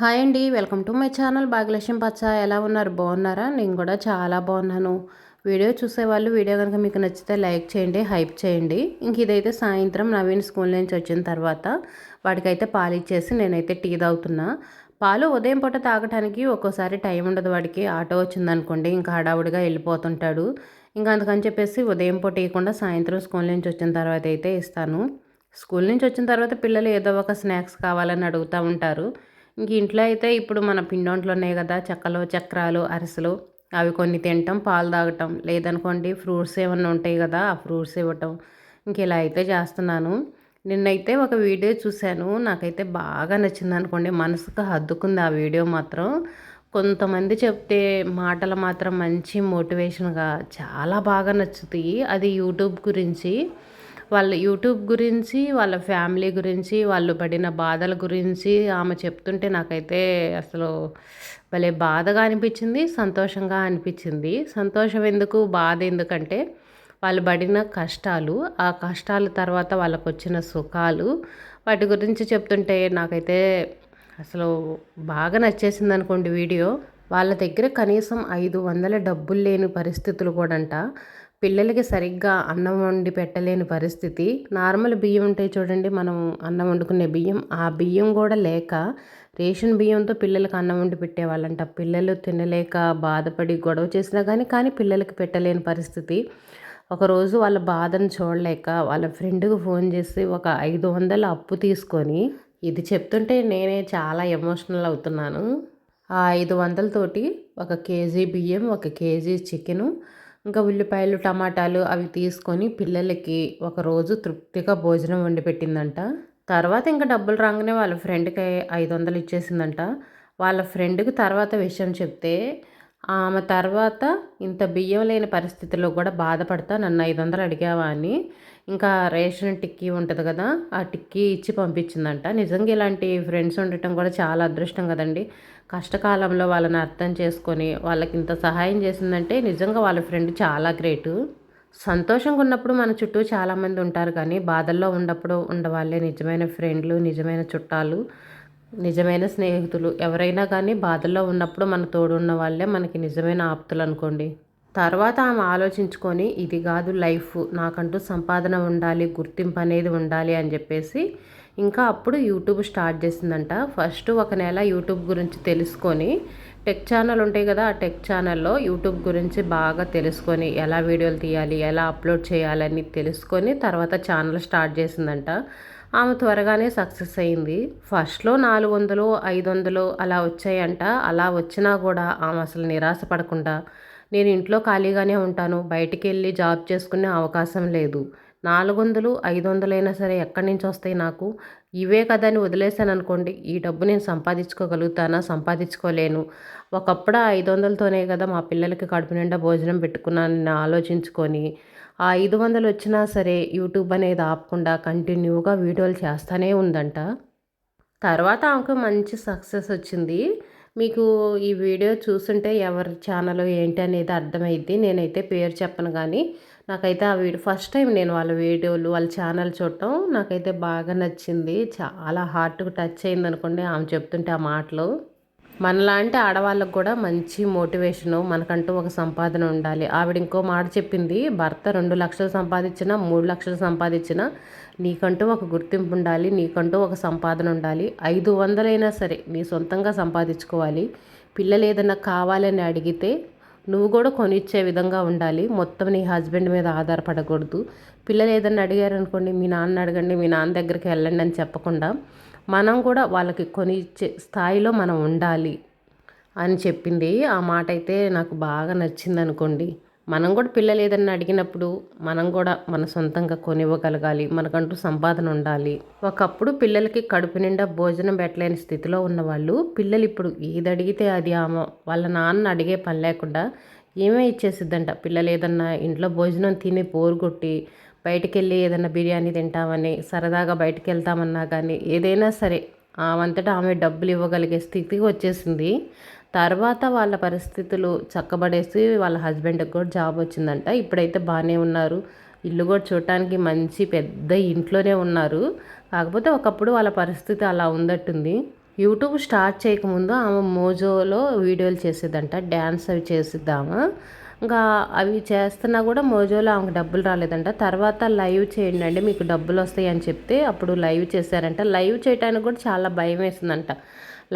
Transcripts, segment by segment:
Hi అండి welcome to my channel Bhagyalakshmi పచ్చ. ఎలా ఉన్నారు? బాగున్నారా? నేను కూడా చాలా బాగున్నాను. వీడియో చూసేవాళ్ళు వీడియో కనుక మీకు నచ్చితే లైక్ చేయండి హైప్ చేయండి. ఇంక ఇదైతే సాయంత్రం నవీన్ స్కూల్ నుంచి వచ్చిన తర్వాత వాడికైతే పాలు ఇచ్చేసి నేనైతే టీ తాగుతున్నా. పాలు ఉదయం పూట తాగటానికి ఒక్కోసారి టైం ఉండదు వాడికి. ఆటో వచ్చిందనుకోండి ఇంకా హడావుడిగా వెళ్ళిపోతుంటాడు. ఇంకా అందుకని చెప్పేసి ఉదయం పూట ఇవ్వకుండా సాయంత్రం స్కూల్ నుంచి వచ్చిన తర్వాత అయితే ఇస్తాను. స్కూల్ నుంచి వచ్చిన తర్వాత పిల్లలు ఏదో ఒక స్నాక్స్ కావాలని అడుగుతూ ఉంటారు. ఇంక ఇంట్లో అయితే ఇప్పుడు మన పిండొంట్లు ఉన్నాయి కదా చెక్కలు చక్రాలు అరిసెలు అవి కొన్ని తినటం పాలు తాగటం. లేదనుకోండి ఫ్రూట్స్ ఏమన్నా ఉంటాయి కదా ఆ ఫ్రూట్స్ ఇవ్వటం. ఇంక ఇలా అయితే చేస్తున్నాను. నిన్నైతే ఒక వీడియో చూశాను. నాకైతే బాగా నచ్చింది అనుకోండి మనసుకు హద్దుకుంది ఆ వీడియో మాత్రం. కొంతమంది చెప్తే మాటలు మాత్రం మంచి మోటివేషన్గా చాలా బాగా నచ్చుతాయి. అది యూట్యూబ్ గురించి. వాళ్ళ యూట్యూబ్ గురించి వాళ్ళ ఫ్యామిలీ గురించి వాళ్ళు పడిన బాధల గురించి ఆమె చెప్తుంటే నాకైతే అసలు భలే బాధగా అనిపించింది సంతోషంగా అనిపించింది. సంతోషం ఎందుకు బాధ ఎందుకంటే వాళ్ళు పడిన కష్టాలు ఆ కష్టాల తర్వాత వాళ్ళకు వచ్చిన సుఖాలు వాటి గురించి చెప్తుంటే నాకైతే అసలు బాగా నచ్చేసింది అనుకోండి వీడియో. వాళ్ళ దగ్గర కనీసం ఐదు వందల డబ్బులు లేని పరిస్థితులు కూడా అంట పిల్లలకి సరిగ్గా అన్నం వండి పెట్టలేని పరిస్థితి. నార్మల్ బియ్యం ఉంటాయి చూడండి మనం అన్నం వండుకునే బియ్యం. ఆ బియ్యం కూడా లేక రేషన్ బియ్యంతో పిల్లలకి అన్నం వండి పెట్టేవాళ్ళంట. పిల్లలు తినలేక బాధపడి గొడవ చేసినా కానీ కానీ పిల్లలకి పెట్టలేని పరిస్థితి. ఒకరోజు వాళ్ళ బాధను చూడలేక వాళ్ళ ఫ్రెండ్కి ఫోన్ చేసి ఒక ఐదు వందల అప్పు తీసుకొని ఇది చెప్తుంటే నేనే చాలా ఎమోషనల్ అవుతున్నాను. ఆ ఐదు వందలతోటి ఒక కేజీ బియ్యం ఒక కేజీ చికెను ఇంకా ఉల్లిపాయలు టమాటాలు అవి తీసుకొని పిల్లలకి ఒకరోజు తృప్తిగా భోజనం వండి పెట్టిందంట తర్వాత ఇంకా డబ్బులు రాగానే వాళ్ళ ఫ్రెండ్కి ఐదు వందలు ఇచ్చేసిందంట. వాళ్ళ ఫ్రెండ్కి తర్వాత విషయం చెప్తే ఆమె తర్వాత ఇంత బియ్యం లేని పరిస్థితిలో కూడా బాధపడతా నన్ను ఐదు వందలు అడిగావా అని. ఇంకా రేషన్ టిక్కీ ఉంటుంది కదా ఆ టిక్కీ ఇచ్చి పంపించిందంట. నిజంగా ఇలాంటి ఫ్రెండ్స్ ఉండటం కూడా చాలా అదృష్టం కదండి. కష్టకాలంలో వాళ్ళని అర్థం చేసుకొని వాళ్ళకి ఇంత సహాయం చేసిందంటే నిజంగా వాళ్ళ ఫ్రెండ్ చాలా గ్రేటు సంతోషంగా ఉన్నప్పుడు మన చుట్టూ చాలామంది ఉంటారు కానీ బాధల్లో ఉన్నప్పుడు ఉండవాళ్ళే నిజమైన ఫ్రెండ్లు నిజమైన చుట్టాలు. నిజమైన స్నేహితులు. ఎవరైనా కానీ బాధల్లో ఉన్నప్పుడు మన తోడున్న వాళ్ళే మనకి నిజమైన ఆప్తులు అనుకోండి. తర్వాత ఆమె ఆలోచించుకొని ఇది కాదు లైఫ్ నాకంటూ సంపాదన ఉండాలి గుర్తింపు అనేది ఉండాలి అని చెప్పేసి ఇంకా అప్పుడు యూట్యూబ్ స్టార్ట్ చేసిందంట. ఫస్ట్ ఒక నెల యూట్యూబ్ గురించి తెలుసుకొని టెక్ ఛానల్ ఉంటాయి కదా ఆ టెక్ ఛానల్లో యూట్యూబ్ గురించి బాగా తెలుసుకొని ఎలా వీడియోలు తీయాలి ఎలా అప్లోడ్ చేయాలని తెలుసుకొని తర్వాత ఛానల్ స్టార్ట్ చేసిందంట. ఆమె త్వరగానే సక్సెస్ అయింది. ఫస్ట్లో నాలుగు వందలు ఐదు వందలు అలా వచ్చాయంట. అలా వచ్చినా కూడా ఆమె అసలు నిరాశ పడకుండా నేను ఇంట్లో ఖాళీగానే ఉంటాను బయటికి వెళ్ళి జాబ్ చేసుకునే అవకాశం లేదు. నాలుగు వందలు ఐదు వందలైనా సరే ఎక్కడి నుంచి వస్తాయి నాకు? ఇవే కదా అని వదిలేసాను అనుకోండి ఈ డబ్బు నేను సంపాదించుకోగలుగుతానా? సంపాదించుకోలేను. ఒకప్పుడు ఐదు వందలతోనే కదా మా పిల్లలకి కడుపు నిండా భోజనం పెట్టుకున్నానని ఆలోచించుకొని ఆ ఐదు వందలు వచ్చినా సరే యూట్యూబ్ అనేది ఆపకుండా కంటిన్యూగా వీడియోలు చేస్తూనే ఉందంట. తర్వాత ఆమెకు మంచి సక్సెస్ వచ్చింది. మీకు ఈ వీడియో చూస్తుంటే ఎవరి ఛానల్ ఏంటి అనేది అర్థమైద్ది. నేనైతే పేరు చెప్పను కానీ నాకైతే ఆ వీడియో ఫస్ట్ టైం నేను వాళ్ళ వీడియోలు వాళ్ళ ఛానల్ చూడటం నాకైతే బాగా నచ్చింది. చాలా హార్ట్కు టచ్ అయింది అనుకోండి ఆమె చెప్తుంటే ఆ మాటలు. మనలాంటి ఆడవాళ్ళకు కూడా మంచి మోటివేషను మనకంటూ ఒక సంపాదన ఉండాలి. ఆవిడ ఇంకో మాట చెప్పింది భర్త రెండు లక్షలు సంపాదించినా మూడు లక్షలు సంపాదించినా నీకంటూ ఒక గుర్తింపు ఉండాలి నీకంటూ ఒక సంపాదన ఉండాలి. ఐదు వందలైనా సరే నీ సొంతంగా సంపాదించుకోవాలి. పిల్లలు ఏదైనా కావాలని అడిగితే నువ్వు కూడా కొనిచ్చే విధంగా ఉండాలి. మొత్తం నీ హస్బెండ్ మీద ఆధారపడకూడదు. పిల్లలు ఏదైనా అడిగారు అనుకోండి మీ నాన్న అడగండి మీ నాన్న దగ్గరికి వెళ్ళండి అని చెప్పకుండా మనం కూడా వాళ్ళకి కొనిచ్చే స్థాయిలో మనం ఉండాలి అని చెప్పింది. ఆ మాట అయితే నాకు బాగా నచ్చింది అనుకోండి మనం కూడా పిల్లలు ఏదన్నా అడిగినప్పుడు మనం కూడా మన సొంతంగా కొనివ్వగలగాలి. మనకంటూ సంపాదన ఉండాలి. ఒకప్పుడు పిల్లలకి కడుపు నిండా భోజనం పెట్టలేని స్థితిలో ఉన్నవాళ్ళు పిల్లలు ఇప్పుడు ఏది అడిగితే అది ఆమె వాళ్ళ నాన్న అడిగే పని లేకుండా ఏమే ఇచ్చేసిద్దంట. పిల్లలు ఏదన్నా ఇంట్లో భోజనం తిని పోరు కొట్టి బయటికి వెళ్ళి ఏదైనా బిర్యానీ తింటామని సరదాగా బయటికి వెళ్తామన్నా కానీ ఏదైనా సరే ఆమంతటా ఆమె డబ్బులు ఇవ్వగలిగే స్థితికి వచ్చేసింది. తర్వాత వాళ్ళ పరిస్థితులు చక్కబడేసి వాళ్ళ హస్బెండ్కి కూడా జాబ్ వచ్చిందంట. ఇప్పుడైతే బాగానే ఉన్నారు. ఇల్లు కూడా చూడటానికి మంచి పెద్ద ఇంట్లోనే ఉన్నారు. కాకపోతే ఒకప్పుడు వాళ్ళ పరిస్థితి అలా ఉందట్టుంది. యూట్యూబ్ స్టార్ట్ చేయకముందు ఆమె మోజోలో వీడియోలు చేసేదంట. డ్యాన్స్ అవి చేసిద్దాము? ఇంకా అవి చేస్తున్నా కూడా మోజోలో ఆమెకు డబ్బులు రాలేదంట. తర్వాత లైవ్ చేయండి అండి మీకు డబ్బులు వస్తాయి అని చెప్తే అప్పుడు లైవ్ చేశారంట. లైవ్ చేయడానికి కూడా చాలా భయం వేసిందంట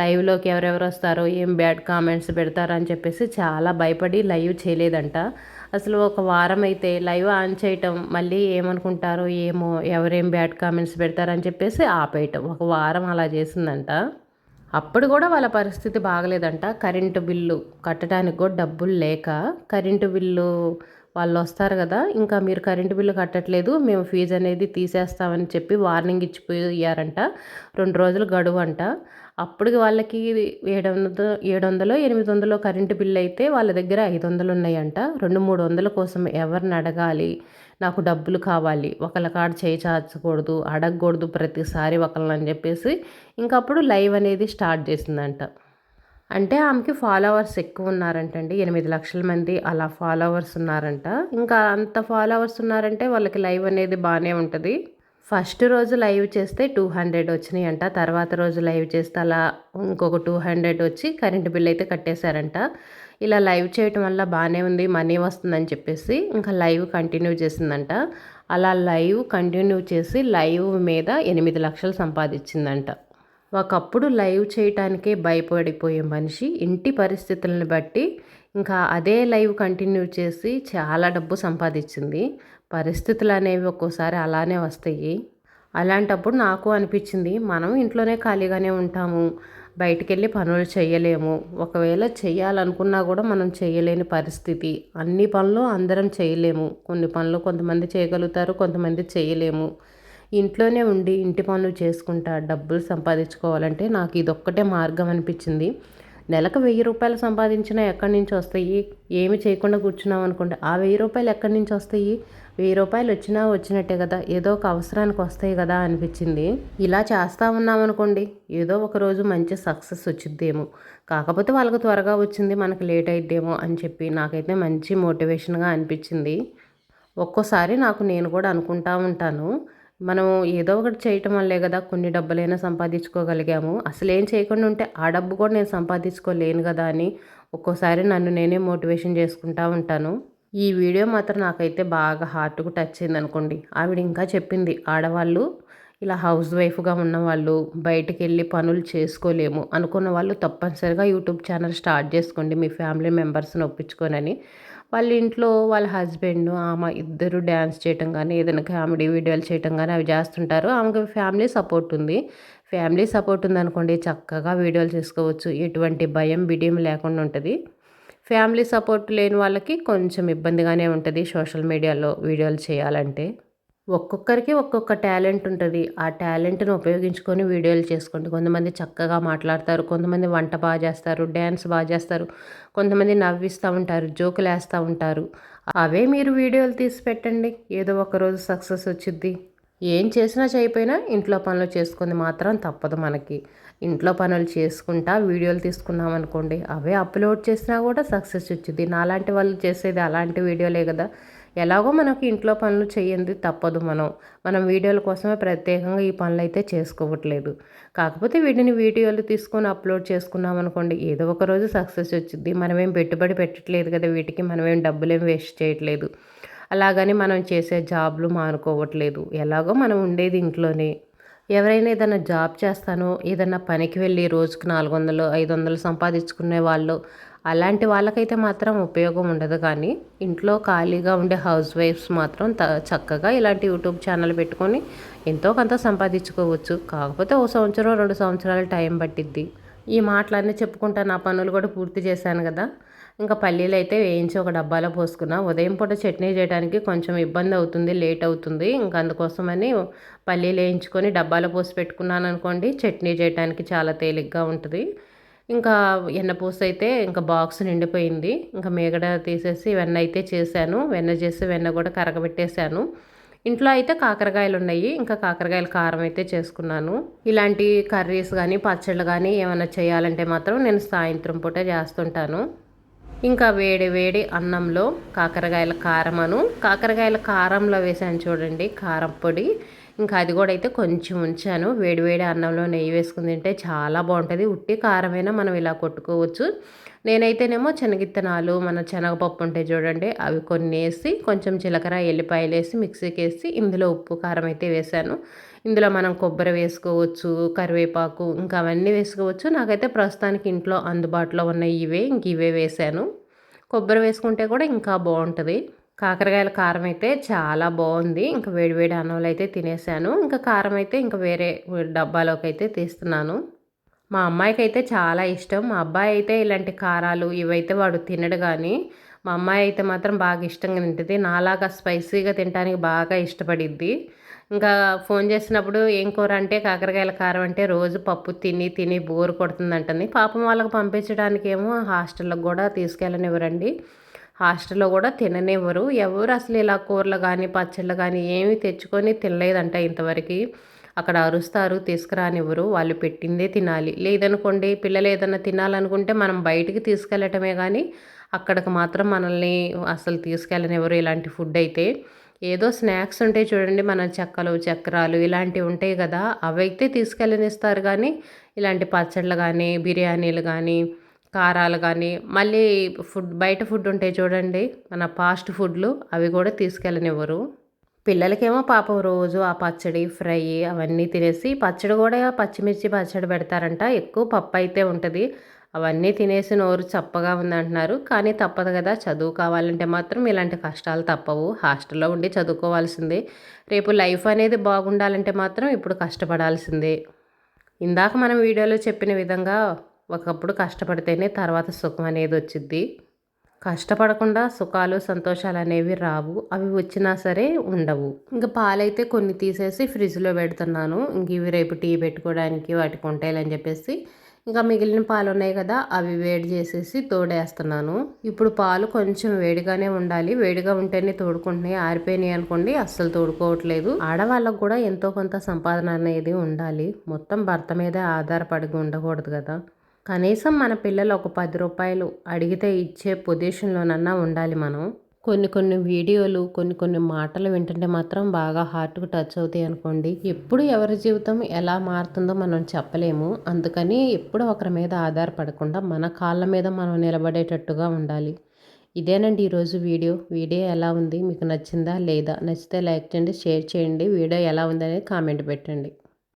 లైవ్లోకి ఎవరెవరు వస్తారో ఏం బ్యాడ్ కామెంట్స్ పెడతారో అని చెప్పేసి చాలా భయపడి లైవ్ చేయలేదంట. అసలు ఒక వారం అయితే లైవ్ ఆన్ చేయటం మళ్ళీ ఏమనుకుంటారో ఏమో ఎవరేం బ్యాడ్ కామెంట్స్ పెడతారని చెప్పేసి ఆపేయటం. ఒక వారం అలా చేసిందంట. అప్పుడు కూడా వాళ్ళ పరిస్థితి బాగలేదంట. కరెంటు బిల్లు కట్టడానికి కూడా డబ్బులు లేక కరెంటు బిల్లు వాళ్ళు వస్తారు కదా ఇంకా మీరు కరెంటు బిల్లు కట్టట్లేదు మేము ఫీజు అనేది తీసేస్తామని చెప్పి వార్నింగ్ ఇచ్చిపోయారంట. రెండు రోజులు గడువు అంట అప్పుడు వాళ్ళకి ఏడు వందలు ఏడు వందలు ఎనిమిది వందలు కరెంటు బిల్లు అయితే వాళ్ళ దగ్గర ఐదు వందలు ఉన్నాయంట. రెండు మూడు వందల కోసం ఎవరిని అడగాలి? నాకు డబ్బులు కావాలి. ఒకళ్ళ కాడ చేయి చాచకూడదు అడగకూడదు ప్రతిసారి ఒకళ్ళని చెప్పేసి ఇంకప్పుడు లైవ్ అనేది స్టార్ట్ చేసిందంట. అంటే ఆమెకి ఫాలోవర్స్ ఎక్కువ ఉన్నారంటండి. ఎనిమిది లక్షల మంది అలా ఫాలోవర్స్ ఉన్నారంట. ఇంకా అంత ఫాలోవర్స్ ఉన్నారంటే వాళ్ళకి లైవ్ అనేది బాగానే ఉంటుంది. ఫస్ట్ రోజు లైవ్ చేస్తే టూ హండ్రెడ్ వచ్చినాయి అంట తర్వాత రోజు లైవ్ చేస్తే అలా ఇంకొక టూ హండ్రెడ్ వచ్చి కరెంటు బిల్ అయితే కట్టేశారంట. ఇలా లైవ్ చేయటం వల్ల బాగానే ఉంది మనీ వస్తుందని చెప్పేసి ఇంకా లైవ్ కంటిన్యూ చేసిందంట. అలా లైవ్ కంటిన్యూ చేసి లైవ్ మీద ఎనిమిది లక్షలు సంపాదించిందంట. ఒకప్పుడు లైవ్ చేయటానికే భయపడిపోయే మనిషి ఇంటి పరిస్థితులను బట్టి ఇంకా అదే లైవ్ కంటిన్యూ చేసి చాలా డబ్బు సంపాదించింది. పరిస్థితులు అనేవి ఒక్కోసారి అలానే వస్తాయి. అలాంటప్పుడు నాకు అనిపించింది మనం ఇంట్లోనే ఖాళీగానే ఉంటాము. బయటికి వెళ్ళి పనులు చేయలేము. ఒకవేళ చేయాలనుకున్నా కూడా మనం చేయలేని పరిస్థితి. అన్ని పనులు అందరం చేయలేము. కొన్ని పనులు కొంతమంది చేయగలుగుతారు కొంతమంది చేయలేము. ఇంట్లోనే ఉండి ఇంటి పనులు చేసుకుంటా డబ్బులు సంపాదించుకోవాలంటే నాకు ఇదొక్కటే మార్గం అనిపించింది. నెలకు వెయ్యి రూపాయలు సంపాదించినా ఎక్కడి నుంచి వస్తాయి? ఏమి చేయకుండా కూర్చున్నాం అనుకోండి ఆ వెయ్యి రూపాయలు ఎక్కడి నుంచి వస్తాయి? వెయ్యి రూపాయలు వచ్చినా వచ్చినట్టే కదా ఏదో ఒక అవసరానికి వస్తాయి కదా అనిపించింది. ఇలా చేస్తా ఉన్నామనుకోండి ఏదో ఒక రోజు మంచి సక్సెస్ వచ్చిద్దేమో. కాకపోతే వాళ్ళకి త్వరగా వచ్చింది మనకు లేట్ అయిద్దేమో అని చెప్పి నాకైతే మంచి మోటివేషన్గా అనిపించింది. ఒక్కోసారి నాకు నేను కూడా అనుకుంటా ఉంటాను మనం ఏదో ఒకటి చేయటం వల్లే కదా కొన్ని డబ్బులైనా సంపాదించుకోగలిగాము. అసలు ఏం చేయకుండా ఉంటే ఆ డబ్బు కూడా నేను సంపాదించుకోలేను కదా అని ఒక్కోసారి నన్ను నేనే మోటివేషన్ చేసుకుంటా ఉంటాను. ఈ వీడియో మాత్రం నాకైతే బాగా హార్ట్కు టచ్ అయింది అనుకోండి. ఆవిడ ఇంకా చెప్పింది ఆడవాళ్ళు ఇలా హౌస్ వైఫ్గా ఉన్నవాళ్ళు బయటికి వెళ్ళి పనులు చేసుకోలేము. అనుకున్న వాళ్ళు తప్పనిసరిగా యూట్యూబ్ ఛానల్ స్టార్ట్ చేసుకోండి మీ ఫ్యామిలీ మెంబర్స్ని ఒప్పించుకోనని. వాళ్ళ ఇంట్లో వాళ్ళ హస్బెండ్ ఆమె ఇద్దరు డ్యాన్స్ చేయటం కానీ ఏదైనా కామెడీ వీడియోలు చేయటం కానీ అవి చేస్తుంటారు. ఆమెకు ఫ్యామిలీ సపోర్ట్ ఉంది. ఫ్యామిలీ సపోర్ట్ ఉందనుకోండి చక్కగా వీడియోలు చేసుకోవచ్చు. ఎటువంటి భయం బిడియం లేకుండా ఉంటుంది. ఫ్యామిలీ సపోర్ట్ లేని వాళ్ళకి కొంచెం ఇబ్బందిగానే ఉంటుంది సోషల్ మీడియాలో వీడియోలు చేయాలంటే. ఒక్కొక్కరికి ఒక్కొక్క టాలెంట్ ఉంటుంది. ఆ టాలెంట్ను ఉపయోగించుకొని వీడియోలు చేసుకోండి కొంతమంది చక్కగా మాట్లాడతారు కొంతమంది వంట బాగా చేస్తారు డ్యాన్స్ బాగా చేస్తారు కొంతమంది నవ్విస్తూ ఉంటారు జోకులు వేస్తూ ఉంటారు. అవే మీరు వీడియోలు తీసి పెట్టండి. ఏదో ఒకరోజు సక్సెస్ వచ్చిద్ది. ఏం చేసినా చేయపోయినా ఇంట్లో పనులు చేసుకుంది మాత్రం తప్పదు మనకి. ఇంట్లో పనులు చేసుకుంటా వీడియోలు తీసుకున్నాం అనుకోండి అవే అప్లోడ్ చేసినా కూడా సక్సెస్ వచ్చింది నాలాంటి వాళ్ళు చేసేది అలాంటి వీడియోలే కదా. ఎలాగో మనకి ఇంట్లో పనులు చేయండి తప్పదు మనం. మనం వీడియోల కోసమే ప్రత్యేకంగా ఈ పనులు అయితే చేసుకోవట్లేదు. కాకపోతే వీటిని వీడియోలు తీసుకొని అప్లోడ్ చేసుకున్నాం అనుకోండి ఏదో ఒక రోజు సక్సెస్ వచ్చింది మనమేం పెట్టుబడి పెట్టట్లేదు కదా వీటికి మనమేం డబ్బులేం వేస్ట్ చేయట్లేదు. అలాగని మనం చేసే జాబ్లు మానుకోవట్లేదు. ఎలాగో మనం ఉండేది ఇంట్లోనే. ఎవరైనా ఏదైనా జాబ్ చేస్తానో ఏదైనా పనికి వెళ్ళి రోజుకి నాలుగు వందలు ఐదు వందలు సంపాదించుకునే వాళ్ళు అలాంటి వాళ్ళకైతే మాత్రం ఉపయోగం ఉండదు. కానీ ఇంట్లో ఖాళీగా ఉండే హౌస్ వైఫ్స్ మాత్రం త చక్కగా ఇలాంటి యూట్యూబ్ ఛానల్ పెట్టుకొని ఎంతో కొంత సంపాదించుకోవచ్చు. కాకపోతే ఓ సంవత్సరం రెండు సంవత్సరాలు టైం పట్టిద్ది. ఈ మాటలన్నీ చెప్పుకుంటా నా పనులు కూడా పూర్తి చేశాను కదా. ఇంకా పల్లీలు అయితే వేయించి ఒక డబ్బాలో పోసుకున్నా. ఉదయం పూట చట్నీ చేయడానికి కొంచెం ఇబ్బంది అవుతుంది లేట్ అవుతుంది. ఇంకా అందుకోసమని పల్లీలు వేయించుకొని డబ్బాలో పోసి పెట్టుకున్నాను అనుకోండి చట్నీ చేయడానికి చాలా తేలిగ్గా ఉంటుంది. ఇంకా ఎన్నపూస అయితే ఇంకా బాక్స్ నిండిపోయింది. ఇంకా మేగడ తీసేసి వెన్న అయితే చేశాను. వెన్న చేసి వెన్న కూడా కరగబెట్టేశాను. ఇంట్లో అయితే కాకరకాయలు ఉన్నాయి. ఇంకా కాకరకాయల కారం అయితే చేసుకున్నాను. ఇలాంటి కర్రీస్ కానీ పచ్చళ్ళు కానీ ఏమైనా చేయాలంటే మాత్రం నేను సాయంత్రం పూట చేస్తుంటాను. ఇంకా వేడి వేడి అన్నంలో కాకరకాయల కారమను. కాకరకాయల కారంలో వేసాను చూడండి కారం పొడి. ఇంకా అది కూడా అయితే కొంచెం ఉంచాను. వేడివేడి అన్నంలో నెయ్యి వేసుకుని తింటే చాలా బాగుంటుంది. ఉట్టి కారమైనా మనం ఇలా కొట్టుకోవచ్చు. నేనైతేనేమో శనగిత్తనాలు మన శనగపప్పు ఉంటాయి చూడండి అవి కొన్ని వేసి కొంచెం జీలకర్ర ఎల్లిపాయలు వేసి మిక్సీకి వేసి ఇందులో ఉప్పు కారం అయితే వేసాను. ఇందులో మనం కొబ్బరి వేసుకోవచ్చు కరివేపాకు ఇంకా అవన్నీ వేసుకోవచ్చు. నాకైతే ప్రస్తుతానికి ఇంట్లో అందుబాటులో ఉన్న ఇవే ఇంక ఇవే వేసాను. కొబ్బరి వేసుకుంటే కూడా ఇంకా బాగుంటుంది. కాకరకాయల కారం అయితే చాలా బాగుంది. ఇంకా వేడివేడి అన్నంలో అయితే తినేసాను. ఇంకా కారం అయితే ఇంకా వేరే డబ్బాలోకి అయితే తీస్తున్నాను. మా అమ్మాయికి అయితే చాలా ఇష్టం. మా అబ్బాయి అయితే ఇలాంటి కారాలు ఇవైతే వాడు తినడు కానీ మా అమ్మాయి అయితే మాత్రం బాగా ఇష్టంగా తింటుంది. నాలాగా స్పైసీగా తినడానికి బాగా ఇష్టపడిద్ది. ఇంకా ఫోన్ చేసినప్పుడు ఏం కూర అంటే కాకరకాయల కారం అంటే రోజు పప్పు తిని తిని బోర్ కొడుతుందంటుంది. పాపం వాళ్ళకి పంపించడానికి ఏమో హాస్టల్కి కూడా తీసుకెళ్ళనివ్వరండి. హాస్టల్లో కూడా తిననివ్వరు. ఎవరు అసలు ఇలా కూరలు కానీ పచ్చళ్ళు కానీ ఏమీ తెచ్చుకొని తినలేదంట ఇంతవరకు. అక్కడ అరుస్తారు తీసుకురానివ్వరు. వాళ్ళు పెట్టిందే తినాలి. లేదనుకోండి పిల్లలు ఏదైనా తినాలనుకుంటే మనం బయటికి తీసుకెళ్ళటమే కానీ అక్కడికి మాత్రం మనల్ని అసలు తీసుకెళ్ళనివ్వరు ఇలాంటి ఫుడ్ అయితే. ఏదో స్నాక్స్ ఉంటాయి చూడండి మన చెక్కలు చక్రాలు ఇలాంటివి ఉంటాయి కదా అవి అయితే తీసుకెళ్ళనిస్తారు కానీ ఇలాంటి పచ్చళ్ళు కానీ బిర్యానీలు కానీ కారాలు కానీ మళ్ళీ ఫుడ్ బయట ఫుడ్ ఉంటాయి చూడండి మన ఫాస్ట్ ఫుడ్లు అవి కూడా తీసుకెళ్ళనివ్వరు. పిల్లలకేమో పాపం రోజు ఆ పచ్చడి ఫ్రై అవన్నీ తినేసి పచ్చడి కూడా పచ్చిమిర్చి పచ్చడి పెడతారంట. ఎక్కువ పప్పు అయితే ఉంటుంది. అవన్నీ తినేసి నోరు చప్పగా ఉందంటున్నారు కానీ తప్పదు కదా చదువు కావాలంటే మాత్రం ఇలాంటి కష్టాలు తప్పవు. హాస్టల్లో ఉండి చదువుకోవాల్సిందే. రేపు లైఫ్ అనేది బాగుండాలంటే మాత్రం ఇప్పుడు కష్టపడాల్సిందే. ఇందాక మనం వీడియోలో చెప్పిన విధంగా ఒకప్పుడు కష్టపడితేనే తర్వాత సుఖం అనేది వచ్చింది కష్టపడకుండా సుఖాలు సంతోషాలు అనేవి రావు. అవి వచ్చినా సరే ఉండవు. ఇంకా పాలైతే కొన్ని తీసేసి ఫ్రిడ్జ్లో పెడుతున్నాను. ఇంక ఇవి రేపు టీ పెట్టుకోవడానికి వాటికి ఉంటాయని చెప్పేసి ఇంకా మిగిలిన పాలు ఉన్నాయి కదా అవి వేడి చేసేసి తోడేస్తున్నాను. ఇప్పుడు పాలు కొంచెం వేడిగానే ఉండాలి. వేడిగా ఉంటేనే తోడుకుంటున్నాయి. ఆరిపోయినాయి అనుకోండి అస్సలు తోడుకోవట్లేదు. ఆడవాళ్ళకు కూడా ఎంతో కొంత సంపాదన అనేది ఉండాలి. మొత్తం భర్త మీదే ఆధారపడి ఉండకూడదు కదా. కనీసం మన పిల్లలు ఒక పది రూపాయలు అడిగితే ఇచ్చే పొజిషన్లోనన్నా ఉండాలి మనం. కొన్ని కొన్ని వీడియోలు కొన్ని కొన్ని మాటలు వింటుంటే మాత్రం బాగా హార్ట్కు టచ్ అవుతాయి అనుకోండి. ఎప్పుడు ఎవరి జీవితం ఎలా మారుతుందో మనం చెప్పలేము. అందుకని ఎప్పుడు ఒకరి మీద ఆధారపడకుండా మన కాళ్ళ మీద మనం నిలబడేటట్టుగా ఉండాలి. ఇదేనండి ఈరోజు వీడియో. వీడియో ఎలా ఉంది? మీకు నచ్చిందా లేదా? నచ్చితే లైక్ చేయండి షేర్ చేయండి. వీడియో ఎలా ఉంది అనేది కామెంట్ పెట్టండి.